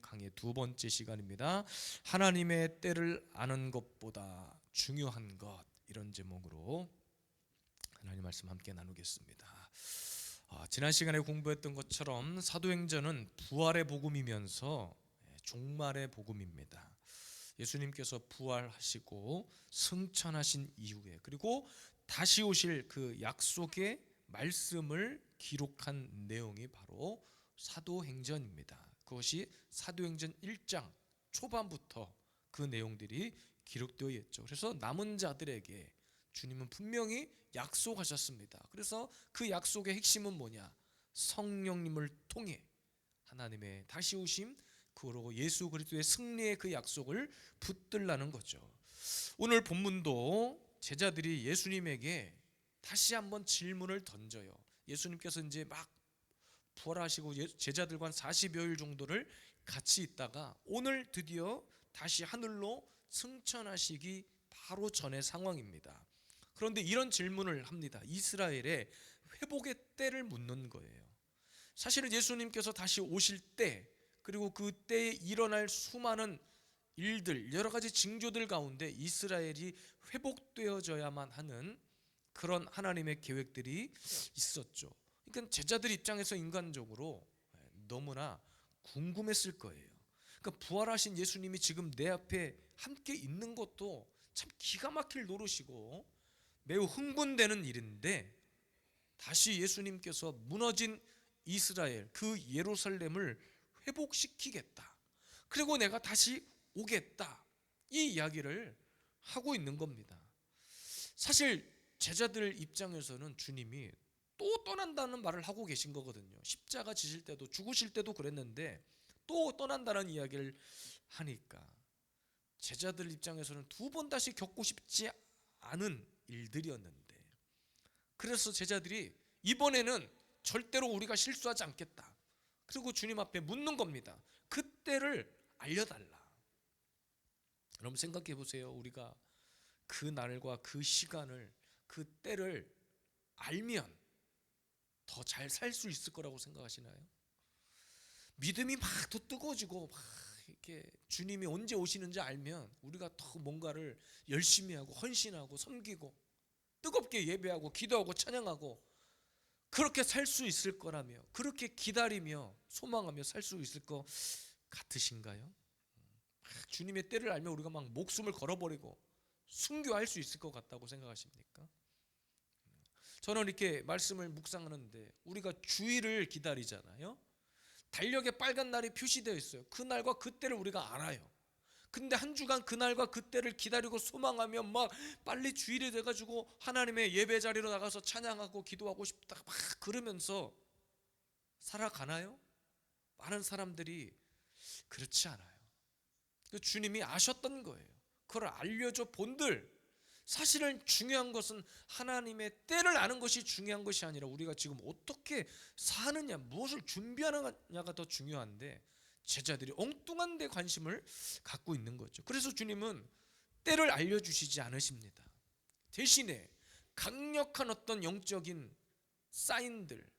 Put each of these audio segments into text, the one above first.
강의 두 번째 시간입니다. 하나님의 때를 아는 것보다 중요한 것 이런 제목으로 하나님 말씀 함께 나누겠습니다. 아, 지난 시간에 공부했던 것처럼 사도행전은 부활의 복음이면서 예, 종말의 복음입니다. 예수님께서 부활하시고 승천하신 이후에 그리고 다시 오실 그 약속의 말씀을 기록한 내용이 바로 사도행전입니다. 그것이 사도행전 1장 초반부터 그 내용들이 기록되어 있죠. 그래서 남은 자들에게 주님은 분명히 약속하셨습니다. 그래서 그 약속의 핵심은 뭐냐? 성령님을 통해 하나님의 다시 오심 그리고 예수 그리스도의 승리의 그 약속을 붙들라는 거죠. 오늘 본문도 제자들이 예수님에게 다시 한번 질문을 던져요. 예수님께서 이제 막 부활하시고 예- 제자들과 한 40여일 정도를 같이 있다가 오늘 드디어 다시 하늘로 승천하시기 바로 전의 상황입니다. 그런데 이런 질문을 합니다. 이스라엘의 회복의 때를 묻는 거예요. 사실은 예수님께서 다시 오실 때 그리고 그 때에 일어날 수많은 일들 여러 가지 징조들 가운데 이스라엘이 회복되어져야만 하는 그런 하나님의 계획들이 있었죠. 그러니까 제자들 입장에서 인간적으로 너무나 궁금했을 거예요. 그러니까 부활하신 예수님이 지금 내 앞에 함께 있는 것도 참 기가 막힐 노릇이고 매우 흥분되는 일인데 다시 예수님께서 무너진 이스라엘 그 예루살렘을 회복시키겠다. 그리고 내가 다시 오겠다. 이 이야기를 하고 있는 겁니다. 사실 제자들 입장에서는 주님이 또 떠난다는 말을 하고 계신 거거든요. 십자가 지실 때도 죽으실 때도 그랬는데 또 떠난다는 이야기를 하니까 제자들 입장에서는 두 번 다시 겪고 싶지 않은 일들이었는데 그래서 제자들이 이번에는 절대로 우리가 실수하지 않겠다. 그리고 주님 앞에 묻는 겁니다. 그때를 알려달라. 여러분 생각해 보세요. 우리가 그 날과 그 시간을 그 때를 알면 더 잘 살 수 있을 거라고 생각하시나요? 믿음이 막 더 뜨거워지고 막 이렇게 주님이 언제 오시는지 알면 우리가 더 뭔가를 열심히 하고 헌신하고 섬기고 뜨겁게 예배하고 기도하고 찬양하고 그렇게 살 수 있을 거라며 그렇게 기다리며 소망하며 살 수 있을 것 같으신가요? 막 주님의 때를 알면 우리가 막 목숨을 걸어버리고 순교할 수 있을 것 같다고 생각하십니까? 저는 이렇게 말씀을 묵상하는데 우리가 주의를 기다리잖아요. 달력에 빨간 날이 표시되어 있어요. 그 날과 그때를 우리가 알아요. 근데 한 주간 그날과 그때를 기다리고 소망하며 막 빨리 주일이 돼가지고 하나님의 예배 자리로 나가서 찬양하고 기도하고 싶다 막 그러면서 살아가나요? 많은 사람들이 그렇지 않아요. 그 주님이 아셨던 거예요. 그걸 알려줘 본들 사실은 중요한 것은 하나님의 때를 아는 것이 중요한 것이 아니라 우리가 지금 어떻게 사느냐, 무엇을 준비하느냐가 더 중요한데 제자들이 엉뚱한 데 관심을 갖고 있는 거죠. 그래서 주님은 때를 알려주시지 않으십니다. 대신에 강력한 어떤 영적인 사인들,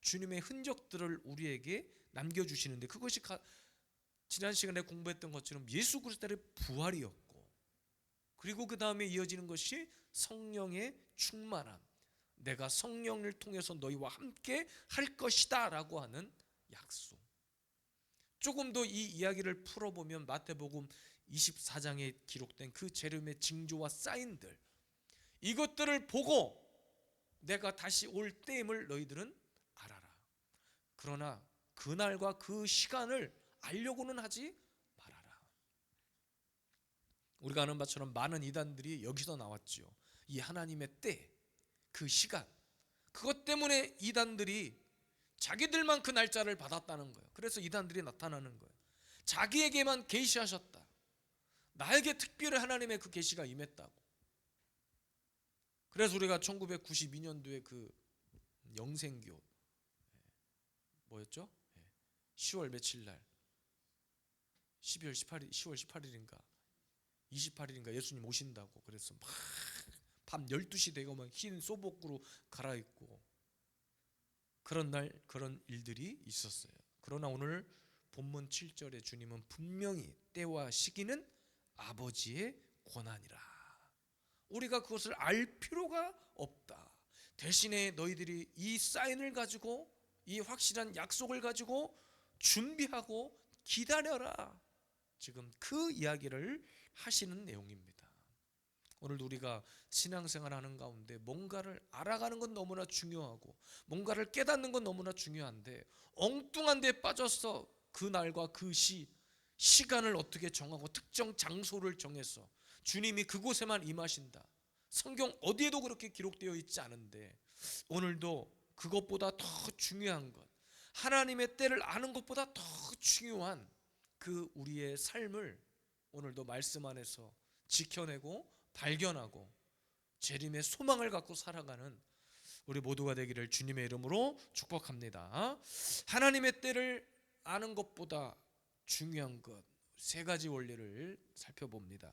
주님의 흔적들을 우리에게 남겨주시는데 그것이 가- 지난 시간에 공부했던 것처럼 예수 그리스도의 부활이었고 그리고 그 다음에 이어지는 것이 성령의 충만함. 내가 성령을 통해서 너희와 함께 할 것이다 라고 하는 약속. 조금 더 이 이야기를 풀어보면 마태복음 24장에 기록된 그 재림의 징조와 사인들 이것들을 보고 내가 다시 올 때임을 너희들은 알아라. 그러나 그날과 그 시간을 알려고는 하지. 우리가 아는 바처럼 많은 이단들이 여기서 나왔지요. 이 하나님의 때, 그 시간. 그것 때문에 이단들이 자기들만 그 날짜를 받았다는 거예요. 그래서 이단들이 나타나는 거예요. 자기에게만 계시하셨다. 나에게 특별히 하나님의 그 계시가 임했다고. 그래서 우리가 1992년도에 그 영생교 예, 뭐였죠? 10월 며칠 날 12월 18일 10월 18일인가 28일인가 예수님 오신다고 그래서 막 밤 12시 되고 막흰 소복으로 갈아입고 그런 날 그런 일들이 있었어요. 그러나 오늘 본문 7절에 주님은 분명히 때와 시기는 아버지의 권한이라. 우리가 그것을 알 필요가 없다. 대신에 너희들이 이 사인을 가지고 이 확실한 약속을 가지고 준비하고 기다려라. 지금 그 이야기를 하시는 내용입니다. 오늘 우리가 신앙생활 하는 가운데 뭔가를 알아가는 건 너무나 중요하고 뭔가를 깨닫는 건 너무나 중요한데 엉뚱한 데 빠져서 그 날과 그 시 시간을 어떻게 정하고 특정 장소를 정해서 주님이 그곳에만 임하신다. 성경 어디에도 그렇게 기록되어 있지 않은데 오늘도 그것보다 더 중요한 것 하나님의 때를 아는 것보다 더 중요한 그 우리의 삶을 오늘도 말씀 안에서 지켜내고 발견하고 재림의 소망을 갖고 살아가는 우리 모두가 되기를 주님의 이름으로 축복합니다. 하나님의 때를 아는 것보다 중요한 것 세 가지 원리를 살펴봅니다.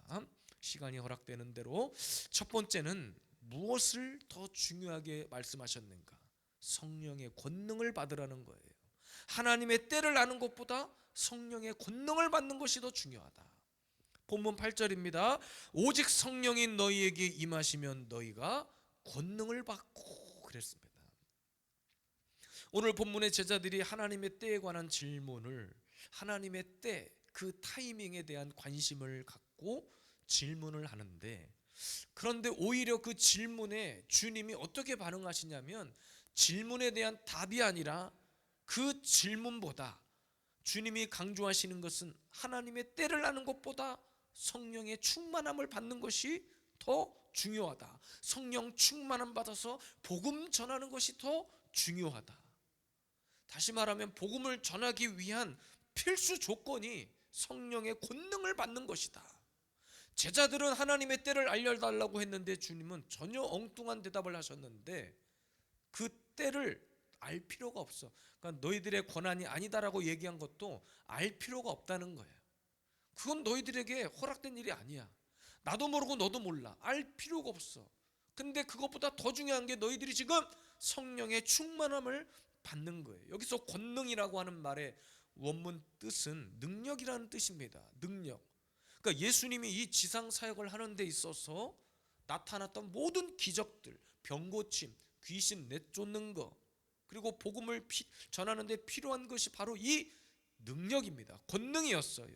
시간이 허락되는 대로 첫 번째는 무엇을 더 중요하게 말씀하셨는가? 성령의 권능을 받으라는 거예요. 하나님의 때를 아는 것보다 성령의 권능을 받는 것이 더 중요하다. 본문 8절입니다. 오직 성령이 너희에게 임하시면 너희가 권능을 받고 그랬습니다. 오늘 본문의 제자들이 하나님의 때에 관한 질문을 하나님의 때 그 타이밍에 대한 관심을 갖고 질문을 하는데 그런데 오히려 그 질문에 주님이 어떻게 반응하시냐면 질문에 대한 답이 아니라 그 질문보다 주님이 강조하시는 것은 하나님의 때를 아는 것보다 성령의 충만함을 받는 것이 더 중요하다. 성령 충만함 받아서 복음 전하는 것이 더 중요하다. 다시 말하면 복음을 전하기 위한 필수 조건이 성령의 권능을 받는 것이다. 제자들은 하나님의 때를 알려달라고 했는데 주님은 전혀 엉뚱한 대답을 하셨는데 그 때를 알 필요가 없어. 그러니까 너희들의 권한이 아니다라고 얘기한 것도 알 필요가 없다는 거예요. 그건 너희들에게 허락된 일이 아니야. 나도 모르고 너도 몰라. 알 필요가 없어. 근데 그것보다 더 중요한 게 너희들이 지금 성령의 충만함을 받는 거예요. 여기서 권능이라고 하는 말의 원문 뜻은 능력이라는 뜻입니다. 능력. 그러니까 예수님이 이 지상 사역을 하는 데 있어서 나타났던 모든 기적들, 병 고침, 귀신 내쫓는 거, 그리고 복음을 피, 전하는 데 필요한 것이 바로 이 능력입니다. 권능이었어요.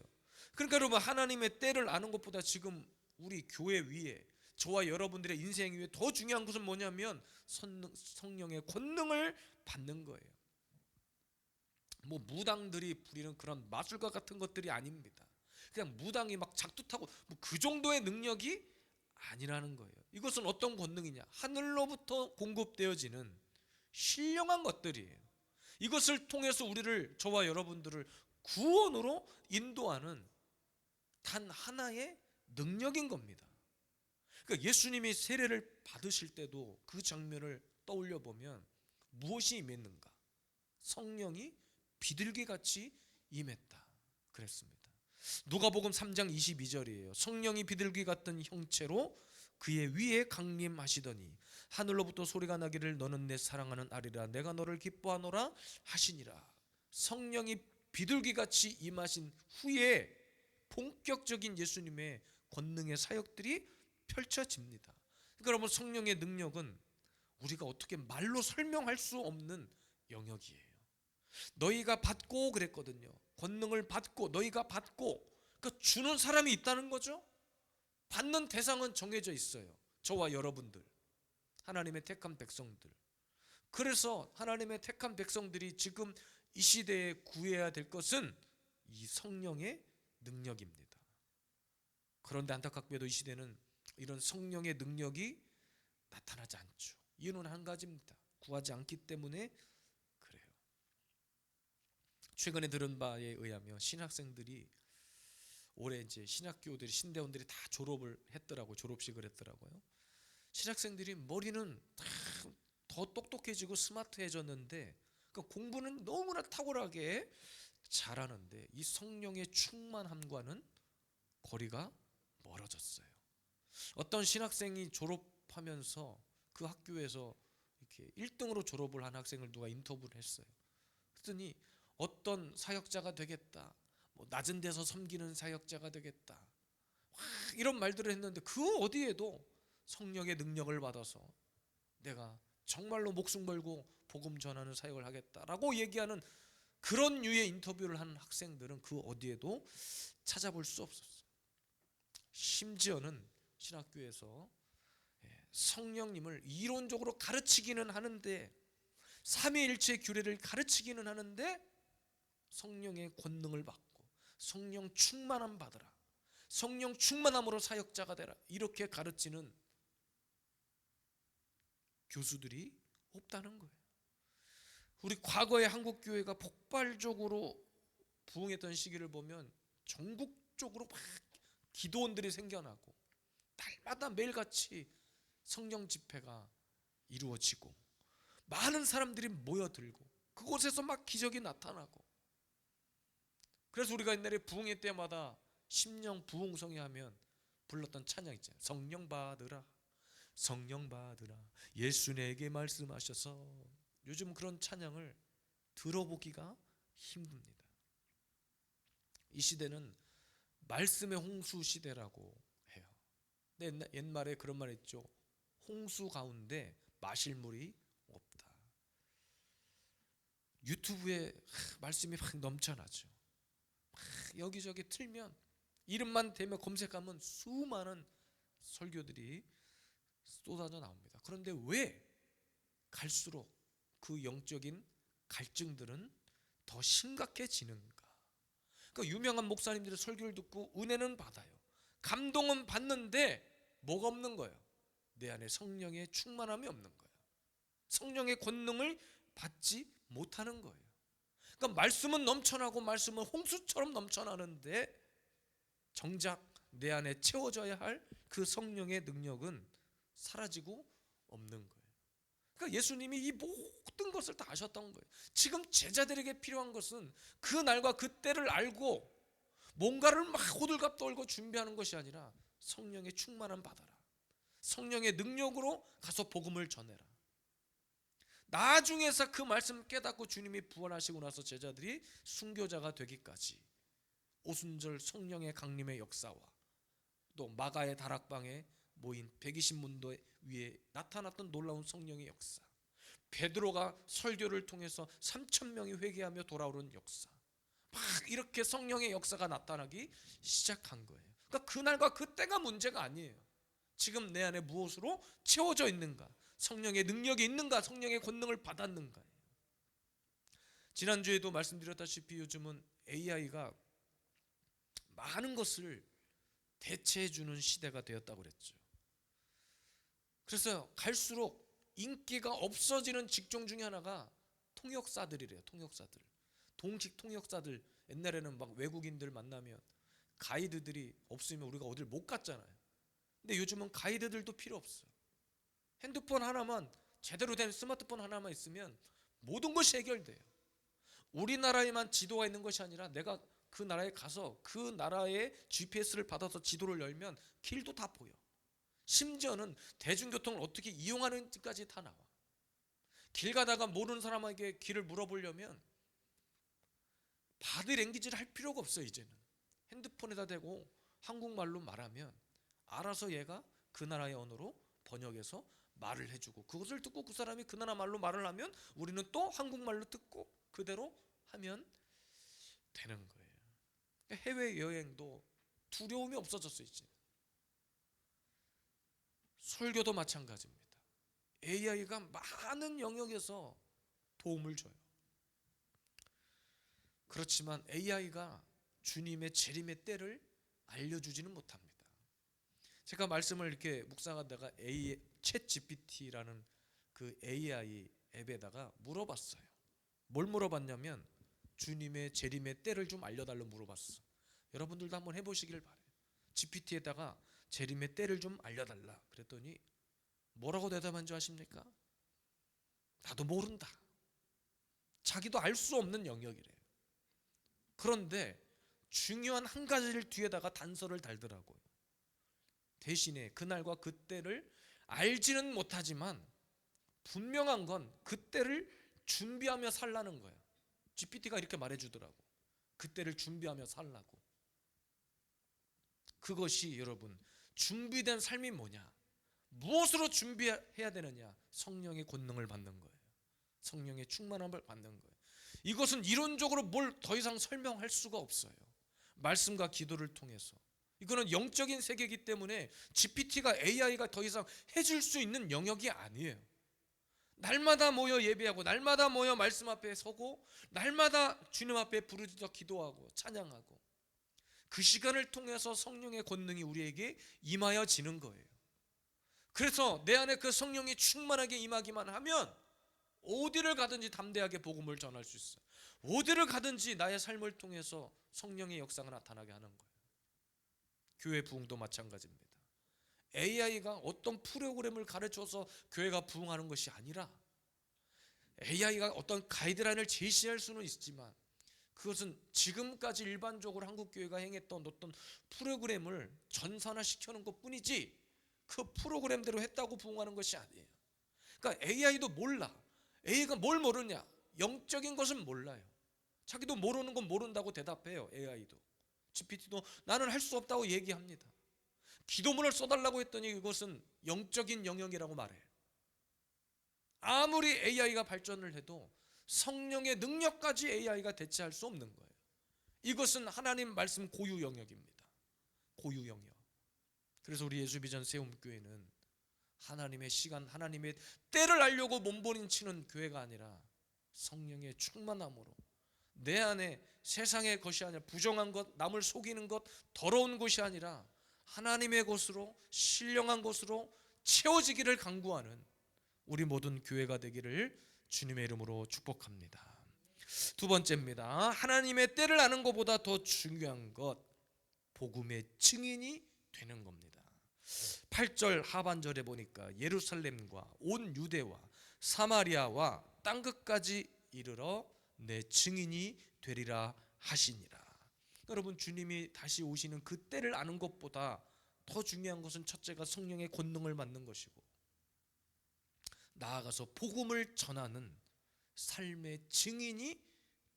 그러니까 여러분 하나님의 때를 아는 것보다 지금 우리 교회 위에 저와 여러분들의 인생 위에 더 중요한 것은 뭐냐면 성령, 성령의 권능을 받는 거예요. 뭐 무당들이 부리는 그런 마술과 같은 것들이 아닙니다. 그냥 무당이 막 작두타고 뭐 그 정도의 능력이 아니라는 거예요. 이것은 어떤 권능이냐? 하늘로부터 공급되어지는 신령한 것들이에요. 이것을 통해서 우리를 저와 여러분들을 구원으로 인도하는 단 하나의 능력인 겁니다. 그러니까 예수님이 세례를 받으실 때도 그 장면을 떠올려 보면 무엇이 임했는가? 성령이 비둘기 같이 임했다. 그랬습니다. 누가복음 3장 22절이에요. 성령이 비둘기 같은 형체로 그의 위에 강림하시더니 하늘로부터 소리가 나기를 너는 내 사랑하는 아리라 내가 너를 기뻐하노라 하시니라. 성령이 비둘기 같이 임하신 후에 본격적인 예수님의 권능의 사역들이 펼쳐집니다. 그러니까 여러분 성령의 능력은 우리가 어떻게 말로 설명할 수 없는 영역이에요. 너희가 받고 그랬거든요. 권능을 받고 너희가 받고 그러니까 주는 사람이 있다는 거죠. 받는 대상은 정해져 있어요. 저와 여러분들. 하나님의 택한 백성들. 그래서 하나님의 택한 백성들이 지금 이 시대에 구해야 될 것은 이 성령의 능력입니다. 그런데 안타깝게도 이 시대는 이런 성령의 능력이 나타나지 않죠. 이유는 한 가지입니다. 구하지 않기 때문에 그래요. 최근에 들은 바에 의하면 신학생들이 올해 이제 신학교들이 신대원들이 다 졸업을 했더라고 졸업식을 했더라고요. 신학생들이 머리는 더 똑똑해지고 스마트해졌는데 그러니까 공부는 너무나 탁월하게 잘하는데 이 성령의 충만함과는 거리가 멀어졌어요. 어떤 신학생이 졸업하면서 그 학교에서 이렇게 1등으로 졸업을 한 학생을 누가 인터뷰를 했어요. 그랬더니 어떤 사역자가 되겠다. 뭐 낮은 데서 섬기는 사역자가 되겠다. 와, 이런 말들을 했는데 그 어디에도 성령의 능력을 받아서 내가 정말로 목숨 걸고 복음 전하는 사역을 하겠다라고 얘기하는 그런 류의 인터뷰를 한 학생들은 그 어디에도 찾아볼 수 없었어요. 심지어는 신학교에서 예, 성령님을 이론적으로 가르치기는 하는데 삼위일체 규례를 가르치기는 하는데 성령의 권능을 받고 성령 충만함 받으라. 성령 충만함으로 사역자가 되라. 이렇게 가르치는 교수들이 없다는 거예요. 우리 과거의 한국 교회가 폭발적으로 부흥했던 시기를 보면 전국적으로 막 기도원들이 생겨나고 날마다 매일같이 성령 집회가 이루어지고 많은 사람들이 모여들고 그곳에서 막 기적이 나타나고 그래서 우리가 옛날에 부흥회 때마다 심령 부흥성이 하면 불렀던 찬양 있잖아요. 성령 받으라. 성령 받으라. 예수 내게 말씀하셔서 요즘 그런 찬양을 들어보기가 힘듭니다. 이 시대는 말씀의 홍수 시대라고 해요. 근데 옛말에 그런 말 있죠. 홍수 가운데 마실 물이 없다. 유튜브에 하, 말씀이 막 넘쳐나죠. 막 여기저기 틀면 이름만 대면 검색하면 수많은 설교들이 쏟아져 나옵니다. 그런데 왜 갈수록 그 영적인 갈증들은 더 심각해지는가? 그러니까 유명한 목사님들의 설교를 듣고 은혜는 받아요. 감동은 받는데 뭐가 없는 거예요? 내 안에 성령의 충만함이 없는 거예요. 성령의 권능을 받지 못하는 거예요. 그러니까 말씀은 넘쳐나고 말씀은 홍수처럼 넘쳐나는데 정작 내 안에 채워져야 할 그 성령의 능력은 사라지고 없는 거예요. 그러니까 예수님이 이 모든 것을 다 아셨던 거예요. 지금 제자들에게 필요한 것은 그 날과 그 때를 알고 뭔가를 막 호들갑 떨고 준비하는 것이 아니라 성령의 충만함 받아라. 성령의 능력으로 가서 복음을 전해라. 나중에서 그 말씀 깨닫고 주님이 부활하시고 나서 제자들이 순교자가 되기까지 오순절 성령의 강림의 역사와 또 마가의 다락방에 모인 120문도 위에 나타났던 놀라운 성령의 역사. 베드로가 설교를 통해서 3천 명이 회개하며 돌아오는 역사. 막 이렇게 성령의 역사가 나타나기 시작한 거예요. 그러니까 그날과 그때가 문제가 아니에요. 지금 내 안에 무엇으로 채워져 있는가? 성령의 능력이 있는가? 성령의 권능을 받았는가 지난주에도 말씀드렸다시피 요즘은 AI가 많은 것을 대체해 주는 시대가 되었다고 그랬죠. 그래서 갈수록 인기가 없어지는 직종 중에 하나가 통역사들이래요. 통역사들. 동식 통역사들 옛날에는 막 외국인들 만나면 가이드들이 없으면 우리가 어딜 못 갔잖아요. 근데 요즘은 가이드들도 필요 없어요. 핸드폰 하나만 제대로 된 스마트폰 하나만 있으면 모든 것이 해결돼요. 우리나라에만 지도가 있는 것이 아니라 내가 그 나라에 가서 그 나라의 GPS를 받아서 지도를 열면 길도 다 보여. 심지어는 대중교통을 어떻게 이용하는지까지 다 나와. 길 가다가 모르는 사람에게 길을 물어보려면 바디 랭귀지를 할 필요가 없어 이제는. 핸드폰에다 대고 한국말로 말하면 알아서 얘가 그 나라의 언어로 번역해서 말을 해주고 그것을 듣고 그 사람이 그 나라 말로 말을 하면 우리는 또 한국말로 듣고 그대로 하면 되는 거예요. 해외 여행도 두려움이 없어졌어요 이제. 설교도 마찬가지입니다. AI가 많은 영역에서 도움을 줘요. 그렇지만 AI가 주님의 재림의 때를 알려주지는 못합니다. 제가 말씀을 이렇게 묵상하다가 A, 챗 GPT라는 그 AI 앱에다가 물어봤어요. 뭘 물어봤냐면 주님의 재림의 때를 좀 알려달라 물어봤어. 여러분들도 한번 해보시길 바래요. GPT에다가 재림의 때를 좀 알려달라. 그랬더니 뭐라고 대답한 줄 아십니까? 나도 모른다. 자기도 알 수 없는 영역이래요. 그런데 중요한 한 가지를 뒤에다가 단서를 달더라고요. 대신에 그날과 그때를 알지는 못하지만 분명한 건 그때를 준비하며 살라는 거예요. GPT가 이렇게 말해주더라고. 그때를 준비하며 살라고. 그것이 여러분 준비된 삶이 뭐냐? 무엇으로 준비해야 되느냐? 성령의 권능을 받는 거예요. 성령의 충만함을 받는 거예요. 이것은 이론적으로 뭘 더 이상 설명할 수가 없어요. 말씀과 기도를 통해서. 이거는 영적인 세계이기 때문에 GPT가 AI가 더 이상 해줄 수 있는 영역이 아니에요. 날마다 모여 예배하고 날마다 모여 말씀 앞에 서고 날마다 주님 앞에 부르짖어 기도하고 찬양하고 그 시간을 통해서 성령의 권능이 우리에게 임하여지는 거예요. 그래서 내 안에 그 성령이 충만하게 임하기만 하면 어디를 가든지 담대하게 복음을 전할 수 있어요. 어디를 가든지 나의 삶을 통해서 성령의 역사가 나타나게 하는 거예요. 교회 부흥도 마찬가지입니다. AI가 어떤 프로그램을 가르쳐서 교회가 부흥하는 것이 아니라 AI가 어떤 가이드라인을 제시할 수는 있지만 그것은 지금까지 일반적으로 한국 교회가 행했던 어떤 프로그램을 전산화 시켜놓은 것뿐이지 그 프로그램대로 했다고 부흥하는 것이 아니에요. 그러니까 AI도 몰라. AI가 뭘 모르냐? 영적인 것은 몰라요. 자기도 모르는 건 모른다고 대답해요. AI도. GPT도 나는 할 수 없다고 얘기합니다. 기도문을 써달라고 했더니 이것은 영적인 영역이라고 말해. 아무리 AI가 발전을 해도 성령의 능력까지 AI가 대체할 수 없는 거예요. 이것은 하나님 말씀 고유 영역입니다. 고유 영역. 그래서 우리 예수비전 세움교회는 하나님의 시간, 하나님의 때를 알려고 몸부림치는 교회가 아니라 성령의 충만함으로 내 안에 세상의 것이 아니라 부정한 것, 남을 속이는 것, 더러운 것이 아니라 하나님의 것으로 신령한 것으로 채워지기를 강구하는 우리 모든 교회가 되기를 주님의 이름으로 축복합니다. 두 번째입니다. 하나님의 때를 아는 것보다 더 중요한 것 복음의 증인이 되는 겁니다. 8절 하반절에 보니까 예루살렘과 온 유대와 사마리아와 땅 끝까지 이르러 내 증인이 되리라 하시니라. 여러분 주님이 다시 오시는 그 때를 아는 것보다 더 중요한 것은 첫째가 성령의 권능을 받는 것이고 나아가서 복음을 전하는 삶의 증인이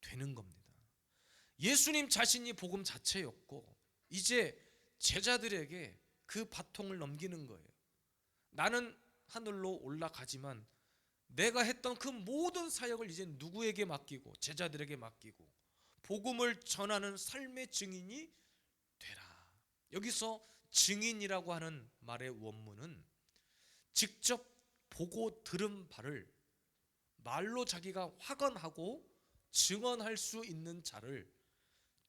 되는 겁니다. 예수님 자신이 복음 자체였고 이제 제자들에게 그 바통을 넘기는 거예요. 나는 하늘로 올라가지만 내가 했던 그 모든 사역을 이제 누구에게 맡기고 제자들에게 맡기고 복음을 전하는 삶의 증인이 되라. 여기서 증인이라고 하는 말의 원문은 직접 보고 들은 바를 말로 자기가 확언하고 증언할 수 있는 자를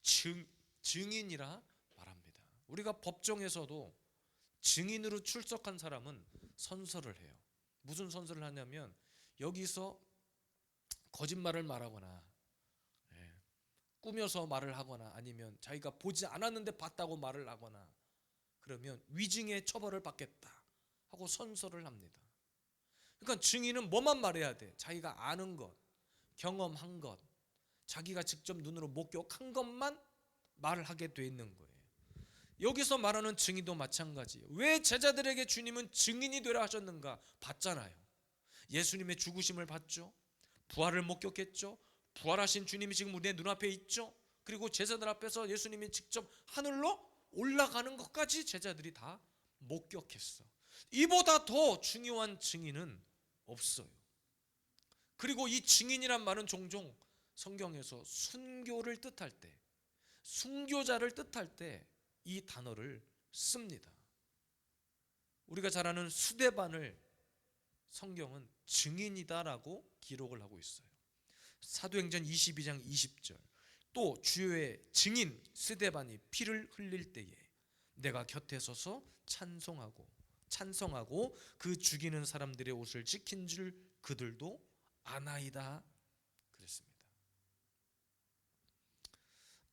증, 증인이라 말합니다. 우리가 법정에서도 증인으로 출석한 사람은 선서를 해요. 무슨 선서를 하냐면 여기서 거짓말을 말하거나 예, 꾸며서 말을 하거나 아니면 자기가 보지 않았는데 봤다고 말을 하거나 그러면 위증의 처벌을 받겠다 하고 선서를 합니다. 그러니까 증인은 뭐만 말해야 돼? 자기가 아는 것, 경험한 것, 자기가 직접 눈으로 목격한 것만 말을 하게 돼 있는 거예요. 여기서 말하는 증인도 마찬가지예요. 왜 제자들에게 주님은 증인이 되라 하셨는가? 봤잖아요. 예수님의 죽으심을 봤죠. 부활을 목격했죠. 부활하신 주님이 지금 우리의 눈앞에 있죠. 그리고 제자들 앞에서 예수님이 직접 하늘로 올라가는 것까지 제자들이 다 목격했어. 이보다 더 중요한 증인은 없어요. 그리고 이 증인이란 말은 종종 성경에서 순교를 뜻할 때, 순교자를 뜻할 때 이 단어를 씁니다. 우리가 잘 아는 수대반을 성경은 증인이다라고 기록을 하고 있어요. 사도행전 22장 20절. 또 주의 증인 스데반이 피를 흘릴 때에 내가 곁에 서서 찬송하고 찬성하고 그 죽이는 사람들의 옷을 지킨 줄 그들도 아나이다 그랬습니다.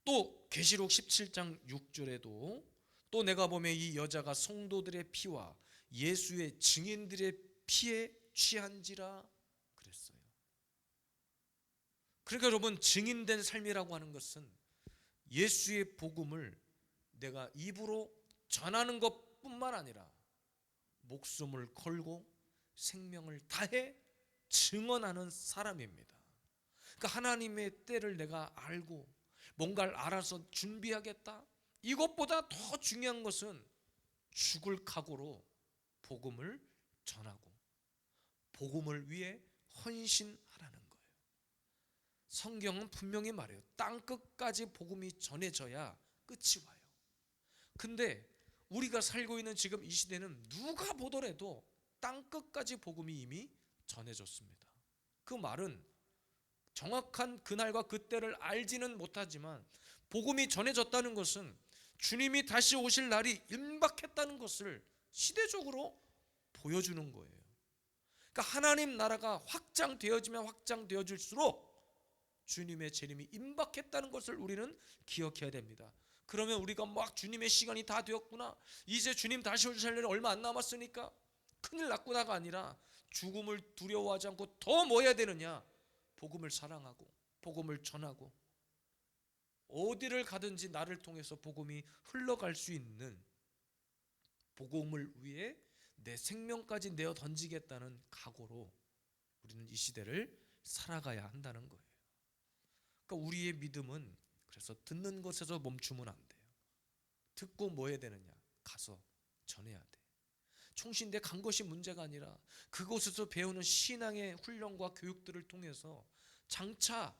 또 계시록 17장 6절에도 또 내가 보면 이 여자가 성도들의 피와 예수의 증인들의 피에 취한지라 그랬어요. 그러니까 여러분 증인된 삶이라고 하는 것은 예수의 복음을 내가 입으로 전하는 것뿐만 아니라 목숨을 걸고 생명을 다해 증언하는 사람입니다. 그 하나님의 때를 내가 알고 뭔가를 알아서 준비하겠다. 이것보다 더 중요한 것은 죽을 각오로 복음을 전하고 복음을 위해 헌신하라는 거예요. 성경은 분명히 말해요. 땅 끝까지 복음이 전해져야 끝이 와요. 근데 우리가 살고 있는 지금 이 시대는 누가 보더라도 땅 끝까지 복음이 이미 전해졌습니다. 그 말은 정확한 그날과 그때를 알지는 못하지만 복음이 전해졌다는 것은 주님이 다시 오실 날이 임박했다는 것을 시대적으로 보여주는 거예요. 그러니까 하나님 나라가 확장되어지면 확장되어질수록 주님의 재림이 임박했다는 것을 우리는 기억해야 됩니다. 그러면 우리가 막 주님의 시간이 다 되었구나. 이제 주님 다시 오실 날이 얼마 안 남았으니까 큰일 났구나가 아니라 죽음을 두려워하지 않고 더 뭐 해야 되느냐? 복음을 사랑하고 복음을 전하고 어디를 가든지 나를 통해서 복음이 흘러갈 수 있는 복음을 위해 내 생명까지 내어 던지겠다는 각오로 우리는 이 시대를 살아가야 한다는 거예요. 그러니까 우리의 믿음은 그래서 듣는 것에서 멈추면 안 돼요. 듣고 뭐 해야 되느냐? 가서 전해야 돼. 총신대 간 것이 문제가 아니라 그곳에서 배우는 신앙의 훈련과 교육들을 통해서 장차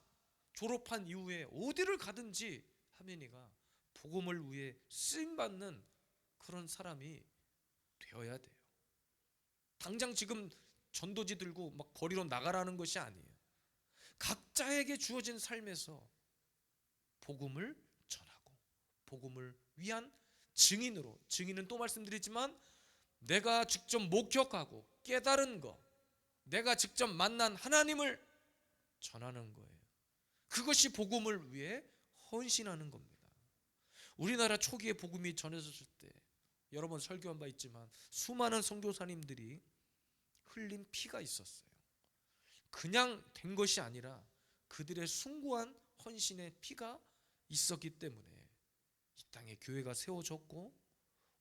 졸업한 이후에 어디를 가든지 하민이가 복음을 위해 쓰임 받는 그런 사람이 되어야 돼요. 당장 지금 전도지 들고 막 거리로 나가라는 것이 아니에요. 각자에게 주어진 삶에서 복음을 전하고 복음을 위한 증인으로 증인은 또 말씀드리지만 내가 직접 목격하고 깨달은 거 내가 직접 만난 하나님을 전하는 거예요. 그것이 복음을 위해 헌신하는 겁니다. 우리나라 초기에 복음이 전해졌을 때 여러 번 설교한 바 있지만 수많은 선교사님들이 흘린 피가 있었어요. 그냥 된 것이 아니라 그들의 숭고한 헌신의 피가 있었기 때문에 이 땅에 교회가 세워졌고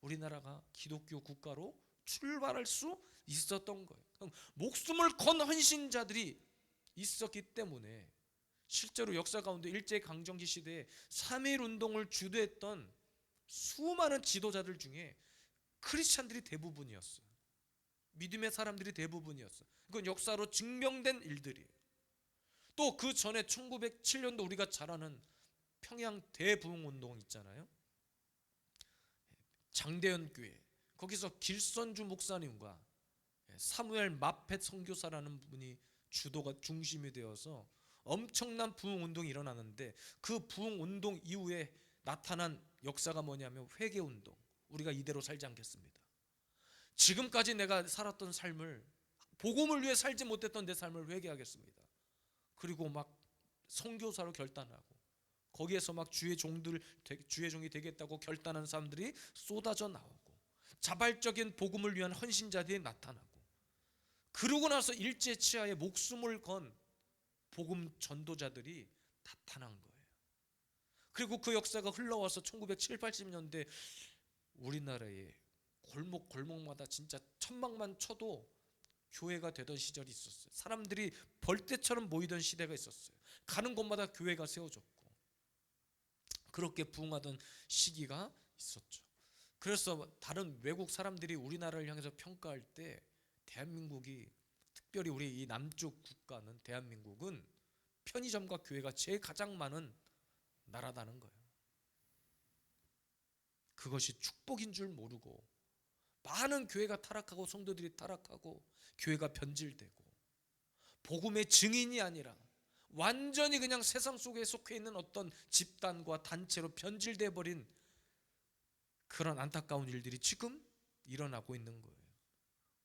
우리나라가 기독교 국가로 출발할 수 있었던 거예요. 목숨을 건 헌신자들이 있었기 때문에 실제로 역사 가운데 일제 강점기 시대에 3.1 운동을 주도했던 수많은 지도자들 중에 크리스찬들이 대부분이었어요. 믿음의 사람들이 대부분이었어요. 그건 역사로 증명된 일들이에요. 또 그 전에 1907년도 우리가 잘 아는 평양 대부흥 운동 있잖아요. 장대현 교회 거기서 길선주 목사님과 사무엘 마펫 선교사라는 분이 주도가 중심이 되어서 엄청난 부흥 운동이 일어나는데 그 부흥 운동 이후에 나타난 역사가 뭐냐면 회개 운동. 우리가 이대로 살지 않겠습니다. 지금까지 내가 살았던 삶을 복음을 위해 살지 못했던 내 삶을 회개하겠습니다. 그리고 막 선교사로 결단하고 거기에서 막 주의 종들 주의 종이 되겠다고 결단한 사람들이 쏟아져 나오고 자발적인 복음을 위한 헌신자들이 나타나고 그러고 나서 일제 치하에 목숨을 건 복음 전도자들이 나타난 거예요. 그리고 그 역사가 흘러와서 1970, 80년대 우리나라에 골목 골목마다 진짜 천막만 쳐도 교회가 되던 시절이 있었어요. 사람들이 벌떼처럼 모이던 시대가 있었어요. 가는 곳마다 교회가 세워졌고 그렇게 부흥하던 시기가 있었죠. 그래서 다른 외국 사람들이 우리나라를 향해서 평가할 때 대한민국이 특별히 우리 이 남쪽 국가는 대한민국은 편의점과 교회가 제일 가장 많은 나라다는 거예요. 그것이 축복인 줄 모르고 많은 교회가 타락하고 성도들이 타락하고 교회가 변질되고 복음의 증인이 아니라 완전히 그냥 세상 속에 속해 있는 어떤 집단과 단체로 변질돼 버린 그런 안타까운 일들이 지금 일어나고 있는 거예요.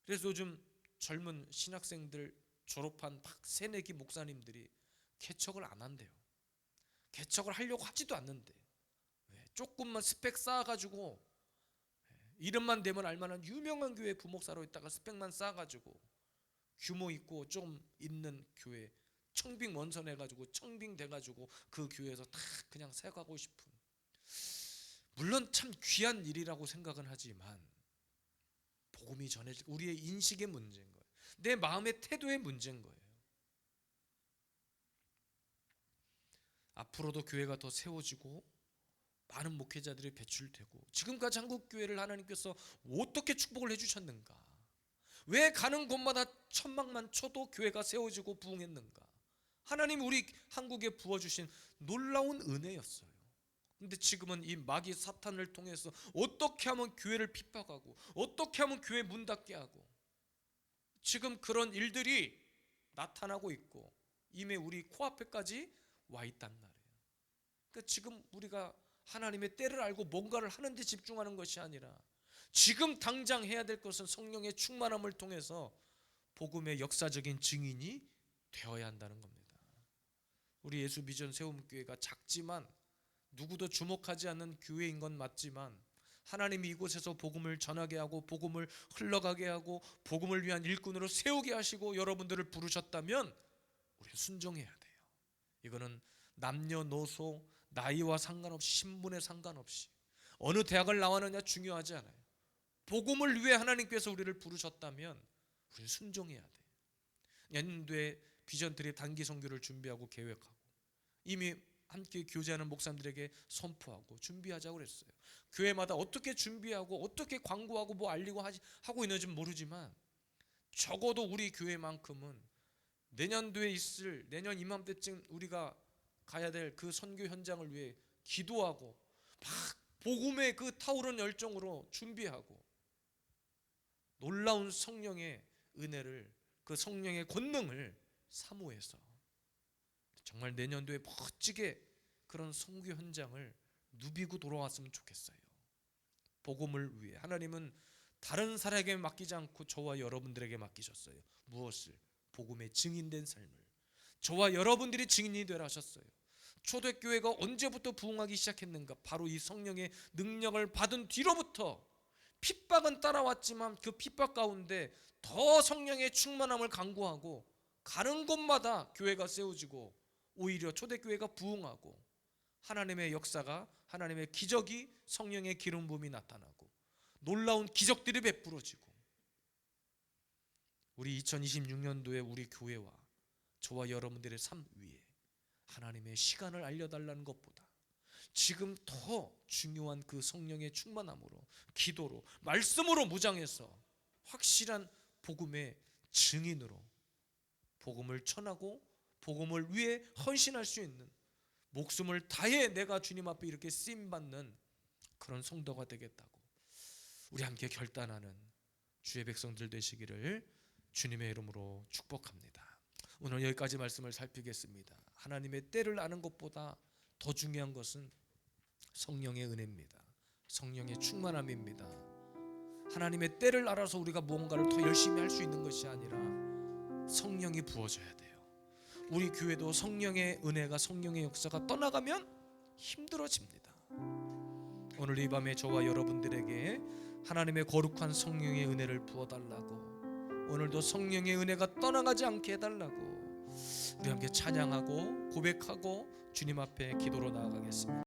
그래서 요즘 젊은 신학생들 졸업한 막 새내기 목사님들이 개척을 안 한대요. 개척을 하려고 하지도 않는데 왜? 조금만 스펙 쌓아가지고 이름만 되면 알만한 유명한 교회 부목사로 있다가 스펙만 쌓아가지고 규모 있고 좀 있는 교회 청빙 원선해가지고 청빙 돼가지고 그 교회에서 다 그냥 새가고 싶은 물론 참 귀한 일이라고 생각은 하지만 복음이 전해질 우리의 인식의 문제인 거예요. 내 마음의 태도의 문제인 거예요. 앞으로도 교회가 더 세워지고 많은 목회자들이 배출되고 지금까지 한국 교회를 하나님께서 어떻게 축복을 해주셨는가? 왜 가는 곳마다 천막만 쳐도 교회가 세워지고 부흥했는가? 하나님 우리 한국에 부어주신 놀라운 은혜였어요. 근데 지금은 이 마귀 사탄을 통해서 어떻게 하면 교회를 핍박하고 어떻게 하면 교회 문 닫게 하고 지금 그런 일들이 나타나고 있고 이미 우리 코앞에까지 와 있단 말이에요. 그러니까 지금 우리가 하나님의 때를 알고 뭔가를 하는데 집중하는 것이 아니라 지금 당장 해야 될 것은 성령의 충만함을 통해서 복음의 역사적인 증인이 되어야 한다는 겁니다. 우리 예수 비전 세움 교회가 작지만 누구도 주목하지 않는 교회인 건 맞지만 하나님이 이곳에서 복음을 전하게 하고 복음을 흘러가게 하고 복음을 위한 일꾼으로 세우게 하시고 여러분들을 부르셨다면 우리 순종해야 돼요. 이거는 남녀노소 나이와 상관없이 신분에 상관없이 어느 대학을 나왔느냐 중요하지 않아요. 복음을 위해 하나님께서 우리를 부르셨다면 우리는 순종해야 돼. 연도에 비전 트립 단기 선교를 준비하고 계획하고 이미 함께 교제하는 목사님들에게 선포하고 준비하자고 그랬어요. 교회마다 어떻게 준비하고 어떻게 광고하고 뭐 알리고 하지, 하고 있는지 모르지만 적어도 우리 교회만큼은 내년도에 있을 내년 이맘때쯤 우리가 가야 될 그 선교 현장을 위해 기도하고 막 복음의 그 타오른 열정으로 준비하고 놀라운 성령의 은혜를 그 성령의 권능을 사모해서 정말 내년도에 멋지게 그런 선교 현장을 누비고 돌아왔으면 좋겠어요. 복음을 위해 하나님은 다른 사람에게 맡기지 않고 저와 여러분들에게 맡기셨어요. 무엇을? 복음의 증인된 삶을. 저와 여러분들이 증인이 되라 하셨어요. 초대교회가 언제부터 부흥하기 시작했는가? 바로 이 성령의 능력을 받은 뒤로부터 핍박은 따라왔지만 그 핍박 가운데 더 성령의 충만함을 강구하고 가는 곳마다 교회가 세워지고 오히려 초대교회가 부흥하고 하나님의 역사가 하나님의 기적이 성령의 기름 부음이 나타나고 놀라운 기적들이 베풀어지고 우리 2026년도에 우리 교회와 저와 여러분들의 삶 위에 하나님의 시간을 알려달라는 것보다 지금 더 중요한 그 성령의 충만함으로 기도로 말씀으로 무장해서 확실한 복음의 증인으로 복음을 전하고 복음을 위해 헌신할 수 있는 목숨을 다해 내가 주님 앞에 이렇게 쓰임 받는 그런 성도가 되겠다고 우리 함께 결단하는 주의 백성들 되시기를 주님의 이름으로 축복합니다. 오늘 여기까지 말씀을 살피겠습니다. 하나님의 때를 아는 것보다 더 중요한 것은 성령의 은혜입니다. 성령의 충만함입니다. 하나님의 때를 알아서 우리가 무언가를 더 열심히 할 수 있는 것이 아니라 성령이 부어져야 돼요. 우리 교회도 성령의 은혜가 성령의 역사가 떠나가면 힘들어집니다. 오늘 이 밤에 저와 여러분들에게 하나님의 거룩한 성령의 은혜를 부어 달라고 오늘도 성령의 은혜가 떠나가지 않게 해 달라고 우리 함께 찬양하고 고백하고 주님 앞에 기도로 나아가겠습니다.